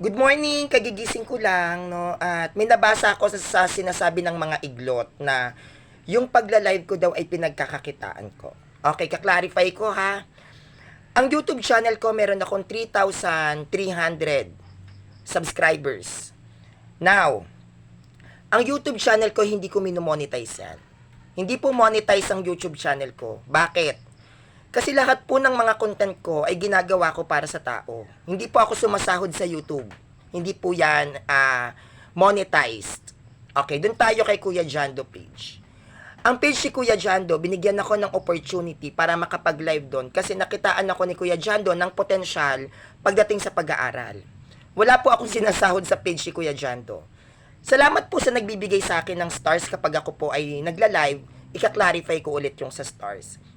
Good morning, kagigising ko lang, no? At may nabasa ako sa, sa sinasabi ng mga iglot na yung pagla-live ko daw ay pinagkakakitaan ko. Okay, kaklarify ko ha. Ang YouTube channel ko, meron akong 3,300 subscribers. Now, ang YouTube channel ko, hindi ko minomonetize yan. Hindi po monetize ang YouTube channel ko. Bakit? Kasi lahat po ng mga content ko ay ginagawa ko para sa tao. Hindi po ako sumasahod sa YouTube. Hindi po yan ah, monetized. Okay, dun tayo kay Kuya Jando page. Ang page ni Kuya Jando, binigyan ako ng opportunity para makapag-live doon kasi nakitaan ako ni Kuya Jando ng potensyal pagdating sa pag-aaral. Wala po akong sinasahod sa page ni Kuya Jando. Salamat po sa nagbibigay sa akin ng stars kapag ako po ay nagla-live, ika-clarify ko ulit yung sa stars.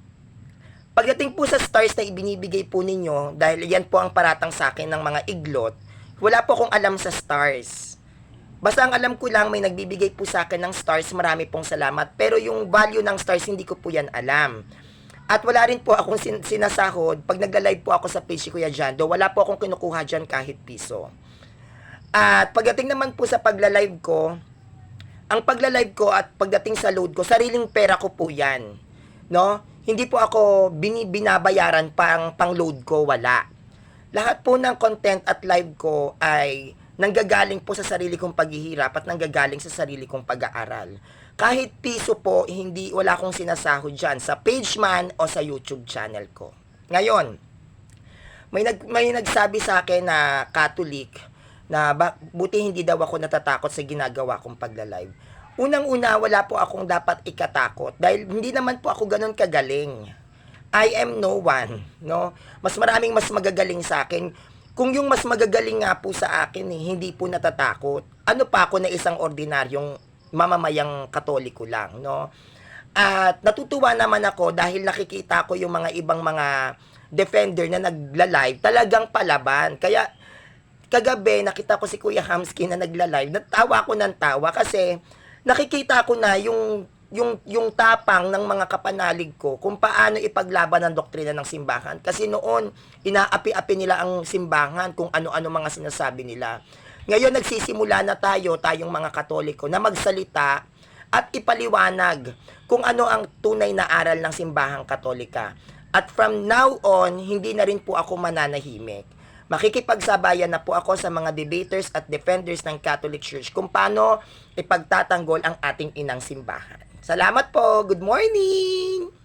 Pagdating po sa stars na ibinibigay po ninyo, dahil yan po ang paratang sa akin ng mga iglot, wala po akong alam sa stars. Basta ang alam ko lang, may nagbibigay po sa akin ng stars, marami pong salamat. Pero yung value ng stars, hindi ko po yan alam. At wala rin po akong sin- sinasahod. Pag nagla-live po ako sa page ni Kuya Jando, wala po akong kinukuha dyan kahit piso. At pagdating naman po sa pagla-live ko, ang pagla-live ko at pagdating sa load ko, sariling pera ko po yan. No? Hindi po ako bini, binabayaran pang pang-load ko, wala. Lahat po ng content at live ko ay nanggagaling po sa sarili kong paghihirap at nanggagaling sa sarili kong pag-aaral. Kahit piso po, hindi wala akong sinasahod dyan sa page man o sa YouTube channel ko. Ngayon, may nag may nagsabi sa akin na Catholic na buti hindi daw ako natatakot sa ginagawa kong pagla-live. Unang-una, wala po akong dapat ikatakot dahil hindi naman po ako ganun kagaling. I am no one, no? Mas maraming mas magagaling sa akin. Kung yung mas magagaling nga po sa akin, eh, hindi po natatakot. Ano pa ako na isang ordinaryong mamamayang katoliko lang, no? At natutuwa naman ako dahil nakikita ko yung mga ibang mga defender na nagla-live, talagang palaban. Kaya kagabi nakita ko si Kuya Hamsky na nagla-live, natawa ko ng tawa kasi nakikita ko na yung yung yung tapang ng mga kapanalig ko kung paano ipaglaban ang doktrina ng simbahan kasi noon inaapi-api nila ang simbahan kung ano-ano mga sinasabi nila. Ngayon nagsisimula na tayo, tayong mga Katoliko na magsalita at ipaliwanag kung ano ang tunay na aral ng simbahang Katolika. At from now on, hindi na rin po ako mananahimik. Makikipagsabayan na po ako sa mga debaters at defenders ng Catholic Church kung paano ipagtatanggol ang ating inang simbahan. Salamat po. Good morning!